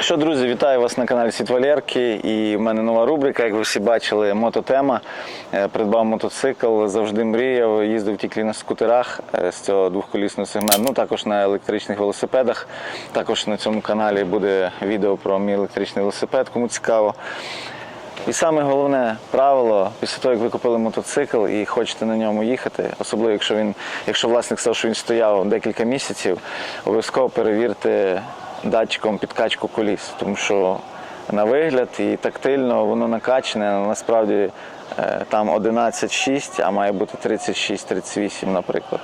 Що, друзі, вітаю вас на каналі Світ Валерки. І в мене нова рубрика, як ви всі бачили, мототема. Е, Придбав мотоцикл, завжди мріяв, їздив тільки на скутерах е, з цього двохколісного сегменту, ну також на електричних велосипедах. Також на цьому каналі буде відео про мій електричний велосипед, кому цікаво. І саме головне правило, після того, як ви купили мотоцикл і хочете на ньому їхати, особливо якщо він, якщо власник сказав, що він стояв декілька місяців, обов'язково перевірте датчиком підкачку коліс, тому що на вигляд і тактильно воно накачане, але насправді е, там 11,6, а має бути 36-38, наприклад.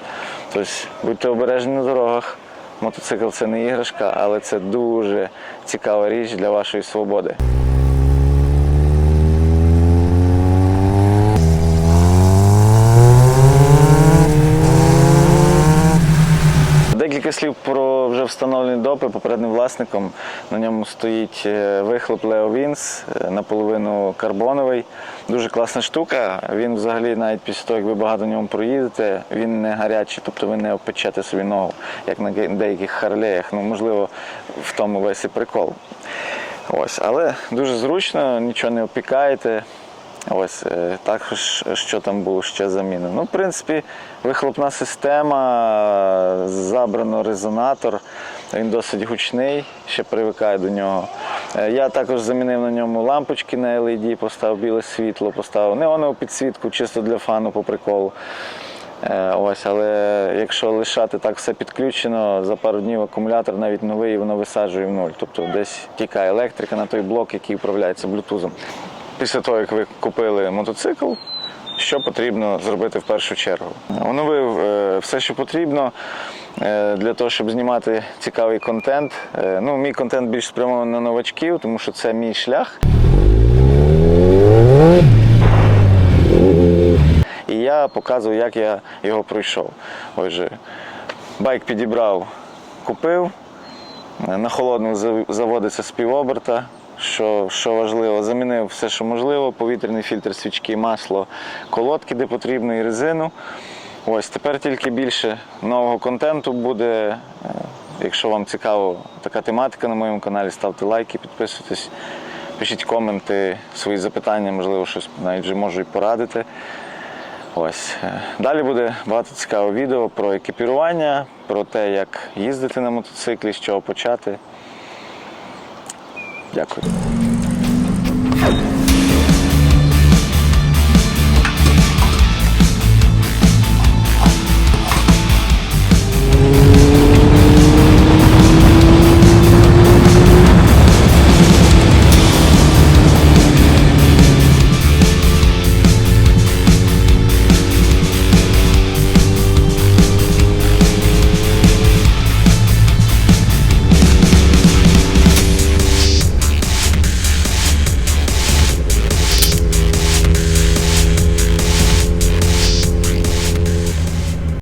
Тобто будьте обережні на дорогах. Мотоцикл це не іграшка, але це дуже цікава річ для вашої свободи. Декілька слів встановлені допи попереднім власником. На ньому стоїть е, вихлоп Leo Wins, е, наполовину карбоновий. Дуже класна штука. Він взагалі, навіть після того, як ви багато на ньому проїдете, він не гарячий, тобто ви не опечете собі ногу, як на деяких харлеях. Ну, можливо, в тому весь і прикол. Ось, але дуже зручно, нічого не опікаєте. Ось е, також що там було ще замінено. Ну, в принципі, вихлопна система, забрано резонатор, він досить гучний, ще привикає до нього. Е, Я також замінив на ньому лампочки на LED, поставив біле світло, поставив неонову підсвітку чисто для фану по приколу. Е, Ось, але якщо лишати так все підключено, за пару днів акумулятор навіть новий, воно висаджує в нуль. Тобто десь тікає електрика на той блок, який управляється блютузом. Після того, як ви купили мотоцикл, що потрібно зробити в першу чергу? Оновив е, все, що потрібно е, для того, щоб знімати цікавий контент. Е, Ну, мій контент більш спрямований на новачків, тому що це мій шлях. І я показую, як я його пройшов. Отже, байк підібрав, купив. На холодну заводиться з півоберта, що, що важливо. Замінив все, що можливо, повітряний фільтр, свічки, масло, колодки, де потрібно, і резину. Ось тепер тільки більше нового контенту буде. Е, Якщо вам цікава така тематика на моєму каналі, ставте лайки, підписуйтесь, пишіть коменти, свої запитання, можливо, щось навіть вже можу і порадити. Ось. е, Далі буде багато цікавого відео про екіпірування, про те, як їздити на мотоциклі, з чого почати. Дякую.